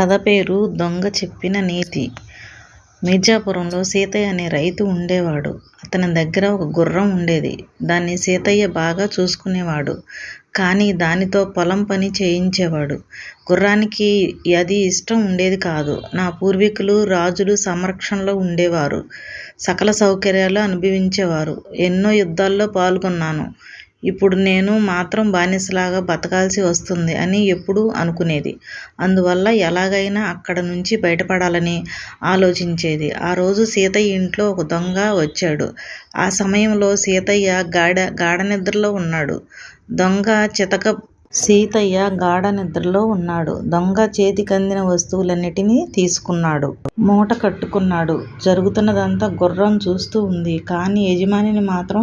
కథ పేరు దొంగ చెప్పిన నీతి మిర్జాపురంలో సీతయ్య అనే రైతు ఉండేవాడు. అతని దగ్గర ఒక గుర్రం ఉండేది. దాన్ని సీతయ్య బాగా చూసుకునేవాడు. కానీ దానితో పొలం పని చేయించేవాడు. గుర్రానికి అది ఇష్టం ఉండేది కాదు. నా పూర్వీకులు రాజులు సంరక్షణలో ఉండేవారు. సకల సౌకర్యాలు అనుభవించేవారు. ఎన్నో యుద్ధాల్లో పాల్గొన్నాను. ఇప్పుడు నేను మాత్రం బానిసలాగా బతకాల్సి వస్తుంది అని ఎప్పుడూ అనుకునేది. అందువల్ల ఎలాగైనా అక్కడ నుంచి బయటపడాలని ఆలోచించేది. ఆ రోజు సీతయ్య ఇంట్లో ఒక దొంగ వచ్చాడు. ఆ సమయంలో సీతయ్య గాడ గాఢ నిద్రలో ఉన్నాడు. దొంగ చితక సీతయ్య గాఢ నిద్రలో ఉన్నాడు. దొంగ చేతికందిన వస్తువులన్నిటినీ తీసుకున్నాడు. మూట కట్టుకున్నాడు. జరుగుతున్నదంతా గుర్రం చూస్తూ ఉంది. కానీ యజమానిని మాత్రం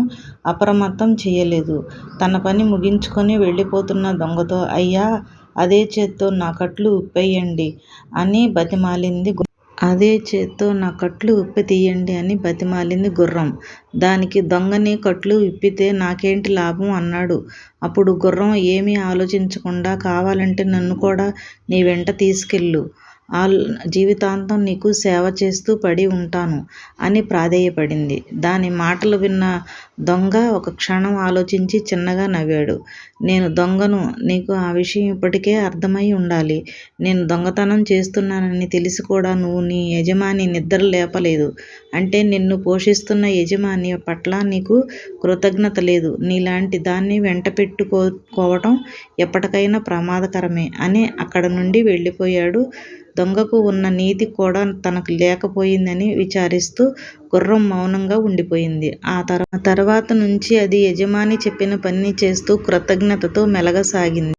అప్రమత్తం చేయలేదు తన పని ముగించుకొని వెళ్ళిపోతున్న దొంగతో అయ్యా! అదే చేత్తో నా కట్లు విప్పెయ్యండి అని బతిమాలింది అదే చేత్తో నా కట్లు విప్పతీయండి అని బతిమాలింది గుర్రం. దానికి దొంగని కట్లు విప్పితే నాకేంటి లాభం అన్నాడు. అప్పుడు గుర్రం ఏమీ ఆలోచించకుండా కావాలంటే నన్ను కూడా నీ వెంట తీసుకెళ్ళు. జీవితాంతం నీకు సేవ చేస్తూ పడి ఉంటాను అని ప్రాధేయపడింది. దాని మాటలు విన్న దొంగ ఒక క్షణం ఆలోచించి చిన్నగా నవ్వాడు. నేను దొంగను. నీకు ఆ విషయం ఇప్పటికే అర్థమై ఉండాలి. నేను దొంగతనం చేస్తున్నానని తెలిసి కూడా నువ్వు నీ యజమాని నిద్ర లేపలేదు. అంటే నిన్ను పోషిస్తున్న యజమాని పట్ల నీకు కృతజ్ఞత లేదు. నీలాంటి దాన్ని వెంట పెట్టుకోవటం ఎప్పటికైనా ప్రమాదకరమే అని అక్కడ నుండి వెళ్ళిపోయాడు. దొంగకు ఉన్న నీతి కూడా తనకు లేకపోయిందని విచారిస్తూ గుర్రం మౌనంగా ఉండిపోయింది. ఆ తర్వాత నుంచి అది యజమాని చెప్పిన పని చేస్తూ కృతజ్ఞతతో మెలగసాగింది.